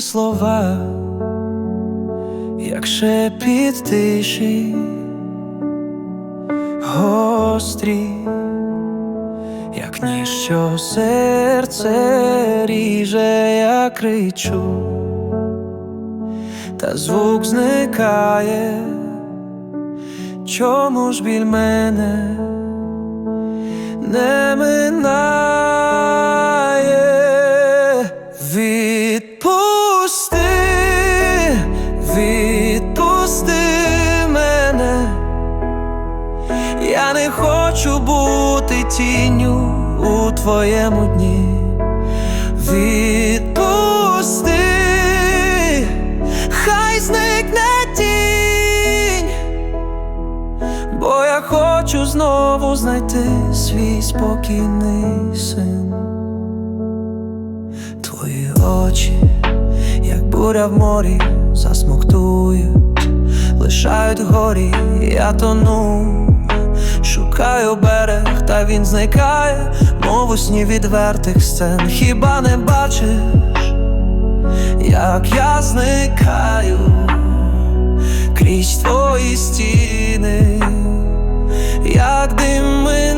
слова, як шепіт тиші, гострі, як ніж, що серце ріже, я кричу, та звук зникає, чому ж біль мене не минає? Я не хочу бути тінню у твоєму дні. Відпусти, хай зникне тінь, бо я хочу знову знайти свій спокійний син. Твої очі, як буря в морі, засмоктують, лишають горі, я тону, шукаю берег, та він зникає, мов у сні відвертих сцен. Хіба не бачиш, як я зникаю крізь твої стіни, як дим минаю.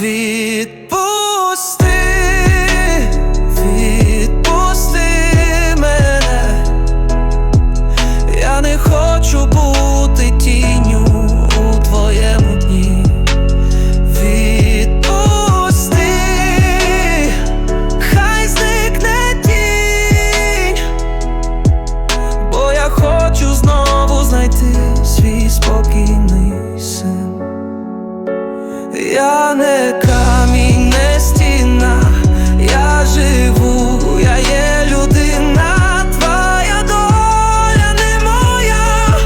Відпусти, Я не камінь, не стіна, я живу, я є людина, твоя доля не моя,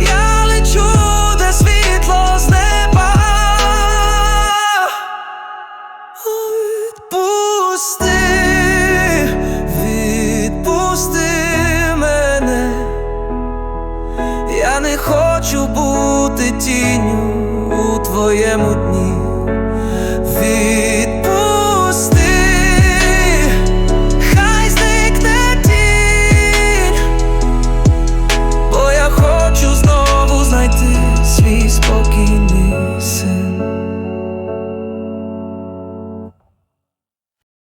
я лечу, де світло з неба. Відпусти, відпусти мене. Я не хочу бути тінню у твоєму дні.